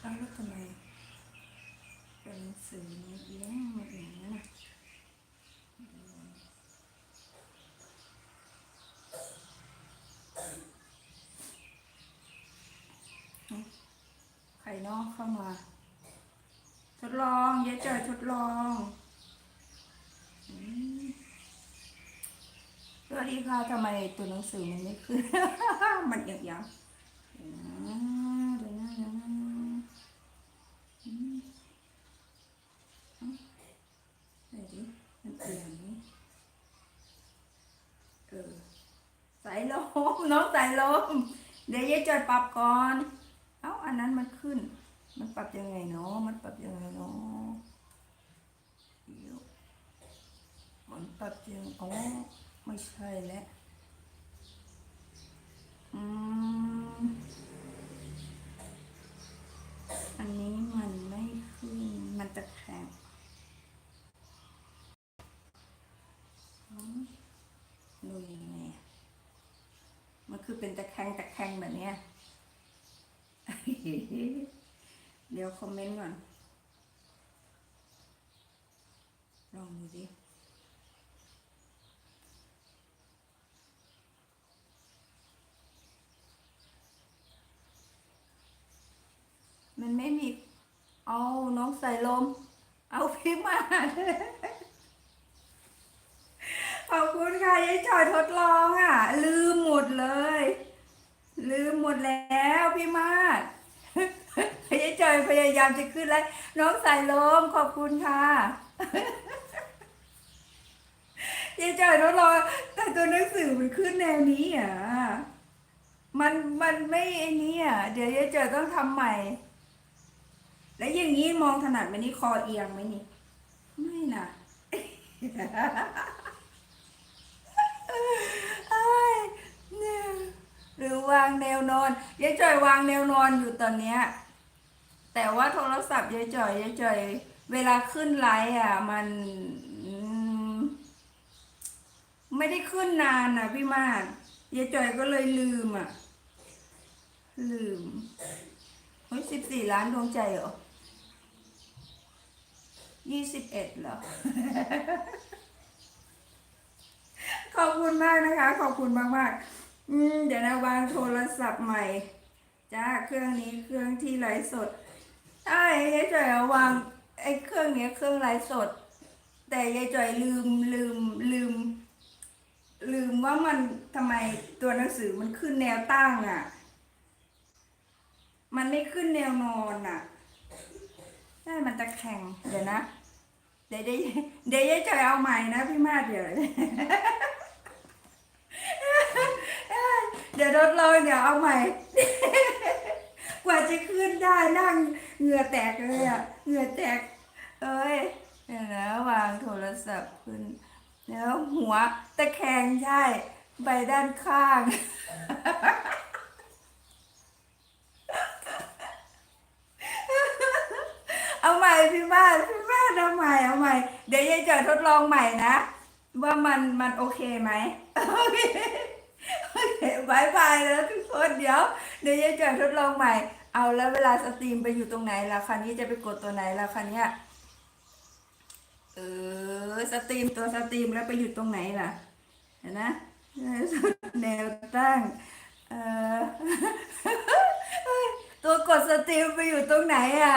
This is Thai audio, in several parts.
แล้วทำไมเป็นหนังสือนี้เอี้ยงมาอย่างนั้นะใครเนอกเข้ามา ทดลองยายจอยทดลองอืมสวัสดีค่ะทำไมตัวหนังสือมันไม่ขึ้น มันอย่างยังเดี๋ยวนะเดี๋ยวนะเดี๋ยวนะอืมเอ้าไหนดิ มันเปลี่ยนไหมเออสายลมน้องสายลม เดี๋ยวยายจอยปรับก่อน เอ้าอันนั้นมันขึ้น มันปรับยังไงเนาะมันปรับยังไงเนาะเดี๋ยวมันปรับยังอ๋อไม่ใช่แล้วอืมอันนี้มันไม่ขึ้น มันจะแข็งอืมดูยังไงอะมันคือ เป็นตะแคงตะแคงแบบเนี้ยเดี๋ยวคอมเมนต์ก่อน ลองดูดิมันไม่มี เอาน้องใส่ลม เอาพี่มา ขอบคุณค่ะยายจอยทดลองอะ ลืมหมดเลย ลืมหมดแล้วพี่มาศยายจอยพยายามจะขึ้นแล้วน้องสายลมขอบคุณค่ะยายจอยทดลองแต่ตัวหนังสือมันขึ้นแนวนี้อะมันมันไม่ไอ้นี้อะเดี๋ยวยายจอยต้องทำใหม่ แล้วอย่างนี้มองถนัดไหมนี่คอเอียงไหมนี่ ไม่นะ เอ้ยเนี่ยหรือ วางแนวนอนยายจ่อยวางแนวนอนอยู่ตอนเนี้ยแต่ว่าโทรศัพท์ยายจ่อยยายจ่อย เวลาขึ้นไลฟ์อะ มันมไม่ได้ขึ้นนานอะพี่มาศยายจ่อยก็เลยลืมอะ ลืมเฮ้ยสิบสี่ล้านดวงใจเหรอยี่สิบเอ็ดเหรอ ขอบคุณมากนะคะ ขอบคุณมากมากๆ อืม เดี๋ยวนะวางโทรศัพท์ใหม่ จ้า เครื่องนี้เครื่องที่ไลฟ์สดใช่ยายจ่อยเอาวางไอ้เครื่องเนี้ยเครื่องไลฟ์สด แต่ยายจ่อยลืมลืมลืม ลืมว่ามันทำไมตัวหนังสือมันขึ้นแนวตั้งอะ มันไม่ขึ้นแนวนอนอะใช่มันตะแคงเดี๋ยวนะ เดี๋ยวเดี๋ยวเดี๋ยวยายจ่อยเอาใหม่นะพี่มาศเดี๋ยว เดี๋ยวทดลองเดี๋ยวเอาใหม่ กว่าจะขึ้นได้นั่งเหงื่อแตกเลยอะเหงื่อแตก เอ้ยเดี๋ยวนะวางโทรศัพท์ขึ้นแล้วหัวตะแคงใช่ใบด้านข้างเอาใหม่พี่บ้านพี่บ้านเอาใหม่เอาใหม่ เดี๋ยวยายจอยทดลองใหม่นะ ว่ามันมันโอเคไหมโอเค บายบายแล้วทุกคนเดี๋ยวเดี๋ยวยายจอยทดลองใหม่ เอาแล้วเวลาสตรีมไปอยู่ตรงไหนแล่ะคันนี้จะไปกดตัวไหนแล่ะคันนี้ยเออสตรีมตัวสตรีมแล้วไปอยู่ตรงไหนล่ะเห็นนะแนวตั้งเออตัวกดสตรีมไปอยู่ตรงไหนอะ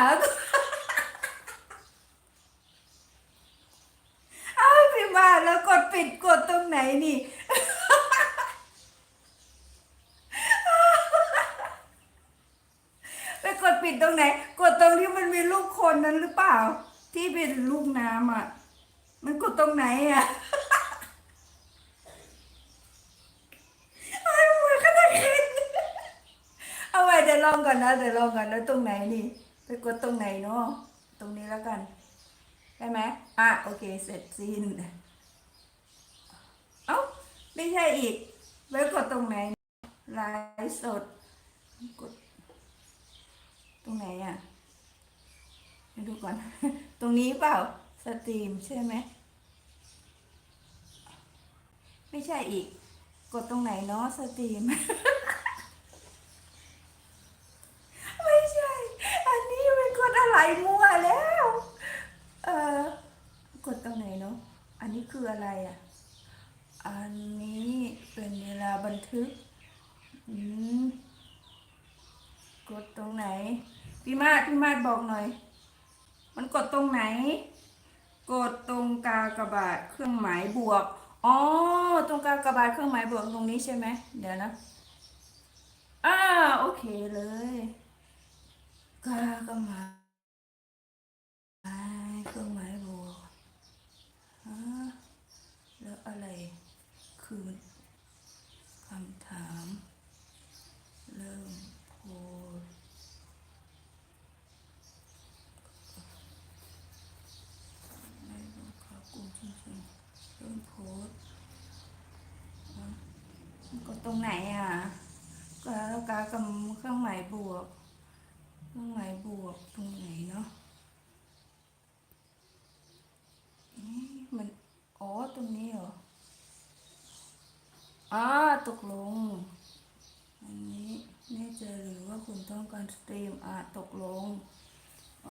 เอ้าพี่มาแล้วกดปิดกดตรงไหนนี่ ไปกดปิด ตรงไหน กดตรงที่มันมีรูปคนนั้นหรือเปล่า ที่เป็นลูกน้ำอะ มันกดตรงไหนอะไอ้หัวขนาดขึ้นเอาไว้เดี๋ยวลองก่อนนะเดี๋ยวลองก่อนนะตรงไหนนี่ ไปกดตรงไหนเนาะตรงนี้แล้วกันได้ไหมอะโอเคเสร็จสิ้นเอ้าไม่ใช่อีกไว้กดตรงไหนไลฟ์สดกด ตรงไหนอะเดูก่อน ตรงนี้เปล่า สตรีมใช่ไหม ไม่ใช่อีก กดตรงไหนเนาะสตรีม ไม่ใช่ อันนี้เป็นกดอะไรมั่วแล้ว เออกดตรงไหนเนาะ อันนี้คืออะไรอะ อันนี้เป็นเวลาบันทึก อืม กดตรงไหน พี่มาดพี่มาดบอกหน่อย มันกดตรงไหน กดตรงกากระบาทเครื่องหมายบวก อ๋อ ตรงกากระบาทเครื่องหมายบวกตรงนี้ใช่ไหม เดี๋ยวนะอ่าโอเคเลย กากระบาทเครื่องหมายบวกแล้วอะไรคือคำถาม เริ่มโพสต์ในบังคับกลุ่มชุมชนเริ่มโพสต์อะมันกด ตรงไหนอะกากากำเครื่องหมายบวก เครื่องหมายบวกตรงไหนเนาะมันอ๋อตรงนี้เหรออ่าตกลง อันนี้แน่ใจหรือว่าคุณต้องการสตรีมอะตกลง